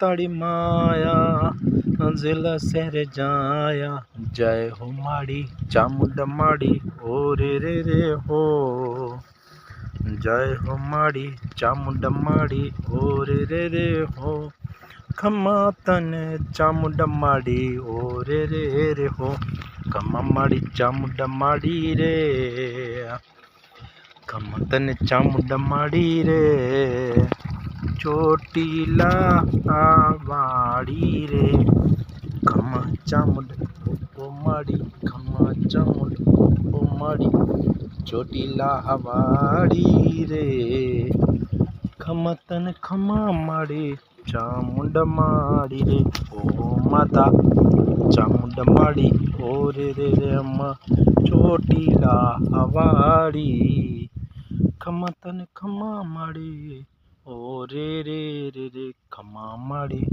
તાળી માયા જેલા શહેર જાયા. જય હો માડી ચામુંડા માડી ઓ રે રે રે હો. જય હો માડી ચામુંડા માડી ઓ રે રે રે હો. ખમા તને ચામુંડા માડી ઓ રે રે રે હો. ખમા માડી ચામુંડા માડી રે. ચામુંડા માડી રે. ચોટીલા વાડી રે. ખમા ચામુંડ ઉમાડી માડી ખમા ચામુંડ ઓ ચોટીલા વાડી રે. ખમા તને ખમા માડી ચામુંડ માડી રે. ઓ માતા, ચામુંડ માડી ઓ રે રે રે, અમ્મા. ચોટીલા વાડી ખમા તને ખમા માડી રે રે રે રે ખમા માડી.